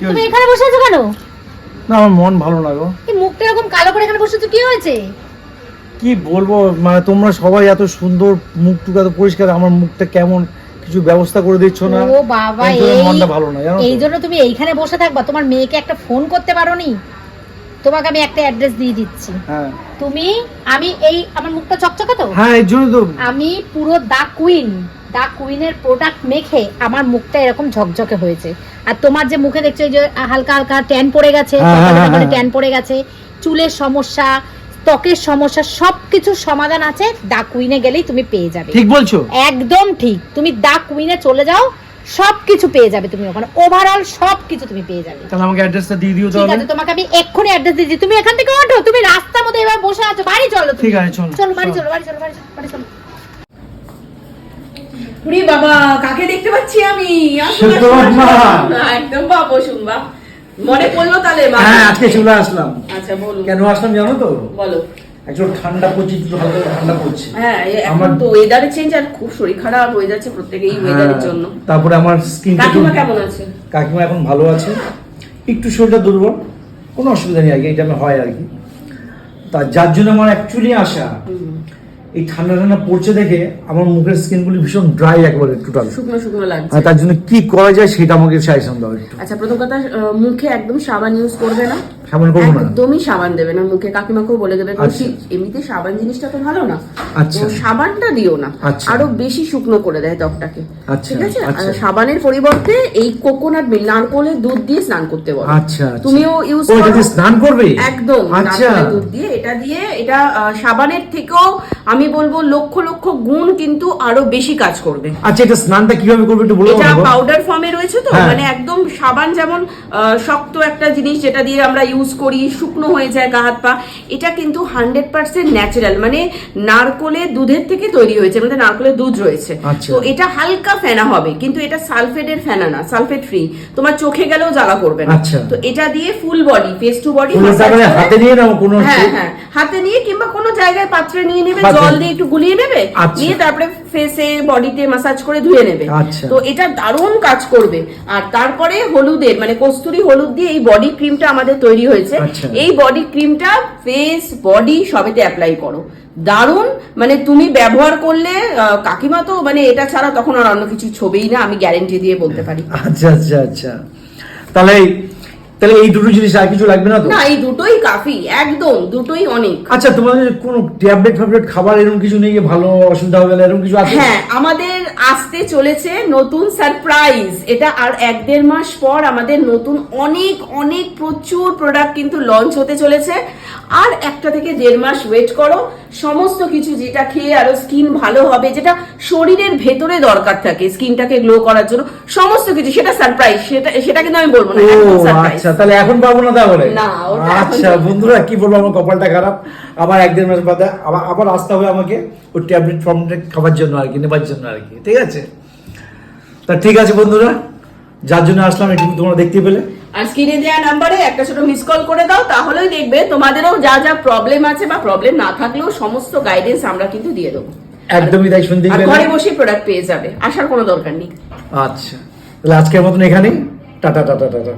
তুমি এখানে বসে আছো কেন? না আমার মন ভালো না গো। এই মুখটা এরকম কালো করে এখানে বসে তো কি হয়েছে? কি বলব মানে তোমরা সবাই এত সুন্দর মুখটুকু এত পরিষ্কার আমার মুখটা কেমন কিছু ব্যবস্থা করে দিচ্ছ না? ও বাবা এই মনটা ভালো না জানো? এই জন্য তুমি এইখানে বসে থাকবা তোমার মেয়েকে একটা ফোন করতে পারো নি তোমাকে আমি একটা অ্যাড্রেস দিয়ে দিচ্ছি। হ্যাঁ। তুমি আমি এই আমার মুখটা চকচকে তো? হ্যাঁ এর জন্য তো। আমি পুরো দা কুইন দা কুইনের প্রোডাক্ট মেখে আমার মুখটা এরকম ঝকঝকে হয়েছে। আর তোমার যে মুখে দেখছ যে হালকা হালকা ট্যান পড়ে গেছে হ্যাঁ, হ্যাঁ, হ্যাঁ। ট্যান পড়ে গেছে চুলের সমস্যা ত্বকের সমস্যা সবকিছুর সমাধান আছে দা কুইনে গেলেই তুমি পেয়ে যাবে। ঠিক বলছো। একদম ঠিক। তুমি দা কুইনে চলে যাও সবকিছু পেয়ে যাবে তুমি ওখানে। ওভারঅল সবকিছু তুমি পেয়ে যাবে। তাহলে আমাকে অ্যাড্রেসটা দিয়ে দিও ঠিক আছে তোমাকে আমি এক্ষুনি অ্যাড্রেস দিয়ে দিই তুমি এখান থেকে ওঠো তুমি রাস্তার মধ্যে এবার বসে আছো বাড়ি চলো তুমি। ঠিক আছে, চলো, চলো বাড়ি চলো। চলো বাড়ি চলো বাড়ি চলো। বাবা কাকে দেখতে পাচ্ছি আমি? একদম বা বসুন বা মনে পড়ল তাহলে হ্যাঁ আজকে চলে আসলাম। আচ্ছা বলুন। কেন আসলাম জানো তো? বলো। একজন ঠান্ডা পড়ছে একটু হালকা ঠান্ডা পড়ছে। হ্যাঁ আমার- তো ওয়েদারে চেঞ্জ আর খুব শরীর খারাপ হয়ে যাচ্ছে প্রত্যেকেই ওয়েদারের হ্যাঁ, জন্য। তারপরে আমার স্কিন কাকিমা কেমন আছে? কাকিমা এখন ভালো আছে। একটু শরীরটা দুর্বল কোনো অসুবিধা নেই আর কি এটা আমার হয় আর কি। তা যার জন্য আমার অ্যাকচুয়ালি আসা। এই ঠান্ডা ঠান্ডা পড়ছে দেখে আমার মুখের স্কিনগুলি ভীষণ ড্রাই একবারে টোটাল শুকনো শুকনো লাগছে। তার জন্য কি করা যায় সেটা আমাকে সাজেশন দাও একটু। আচ্ছা প্রথম কথা মুখে একদম সাবান ইউজ করবে না। সাবান করব না। একদমই সাবান দেবে না। মুখে কাকিমাকেও বলে দেবে আচ্ছা। এমনিতে সাবান জিনিসটা তো ভালো না। আচ্ছা। সাবানটা দিও না। আচ্ছা। আরও বেশি শুকনো করে দেয় ত্বকটাকে। আচ্ছা, ঠিক আছে। সাবানের পরিবর্তে এই কোকোনাট মিল্ক নারকোলের দুধ দিয়ে স্নান করতে বলো। আচ্ছা। তুমিও ইউজ করো। স্নান করবে? একদম আচ্ছা। দুধ দিয়ে এটা দিয়ে এটা সাবানের থেকেও আমি বলব লক্ষ লক্ষ গুণ কিন্তু আরও বেশি কাজ করবে। আচ্ছা এটা স্নানটা কীভাবে করবে একটু বলে এটা পাউডার ফর্মে রয়েছে তো? হ্যাঁ। মানে একদম সাবান যেমন শক্ত একটা জিনিস যেটা দিয়ে আমরা ইউজ করি শুকনো হয়ে যায় গা হাত পা এটা কিন্তু হান্ড্রেড পার্সেন্ট ন্যাচারাল মানে নারকোলের দুধের থেকে তৈরি হয়েছে মানে নারকোলের দুধ রয়েছে। আচ্ছা। তো এটা হালকা ফেনা হবে কিন্তু এটা সালফেটের ফেনা না সালফেট ফ্রি তোমার চোখে গেলেও জ্বালা করবে না। আচ্ছা। তো এটা দিয়ে full body face to body মানে হাতে নিয়ে নাও কোনো হ্যাঁ হ্যাঁ। হাতে নিয়ে কিংবা কোনো জায়গায় পাত্রে নিয়ে নেবে জল দিয়ে একটু গুলিয়ে নেবে আচ্ছা। নিয়ে তারপরে ফেসে বডিতে মাসাজ করে ধুয়ে নেবে আচ্ছা। তো এটা দারুণ কাজ করবে আর তারপরে হলুদের মানে কস্তুরি হলুদ দিয়ে এই বডি ক্রিমটা আমাদের তৈরি হয়েছে আচ্ছা। এই বডি ক্রিমটা ফেস বডি সবেতে অ্যাপ্লাই করো দারুণ মানে তুমি ব্যবহার করলে কাকিমা তো মানে এটা ছাড়া তখন আর অন্য কিছু ছবিই না আমি গ্যারেন্টি দিয়ে বলতে পারি আচ্ছা আচ্ছা আচ্ছা তাহলে তাহলে এই দুটো জিনিস আর কিছু লাগবে না তো? না এই দুটোই কাফি একদম দুটোই অনেক। আচ্ছা তোমাদের কোনো ট্যাবলেট ফ্যাবলেট খাবার এরকম কিছু নেই ভালো অসুবিধা হবে না এরকম কিছু আছে? হ্যাঁ আমাদের আসতে চলেছে নতুন সারপ্রাইজ। এটা আর এক দেড় মাস পর আমাদের নতুন অনেক অনেক প্রচুর প্রোডাক্ট কিন্তু লঞ্চ হতে চলেছে। আর একটা থেকে দেড় মাস ওয়েট করো সমস্ত কিছু যেটা খেয়ে আরও স্কিন ভালো হবে যেটা শরীরের ভেতরে দরকার থাকে স্কিনটাকে গ্লো করার জন্য সমস্ত কিছু সেটা সারপ্রাইজ সেটা সেটা কিন্তু আমি বলব না আচ্ছা তাহলে এখন পাবো না তাহলে? না, আচ্ছা বন্ধুরা কি বলব আমার কপালটা খারাপ। আবার এক দেড় মাস বাদে আবার আবার আসতে হবে আমাকে ওই ট্যাবলেট ফর্মলেট খাবার জন্য আর কি নেবার জন্য আর কি ঠিক আছে? তা ঠিক আছে বন্ধুরা যার জন্য আসলাম এটুকু তোমরা দেখতে পেলে। আর স্ক্রিনে দেওয়া নাম্বারে একটা ছোট মিস কল করে দাও তাহলেই দেখবে তোমাদেরও যা যা প্রবলেম আছে বা প্রবলেম না থাকলেও সমস্ত গাইডেন্স আমরা কিন্তু দিয়ে দেবো। একদমই তাই শুনতে পেলে? ঘরে বসে প্রোডাক্ট পেয়ে যাবে আসার কোনো দরকার নেই। আচ্ছা তাহলে আজকের মতন এখানেই। Tata tata tata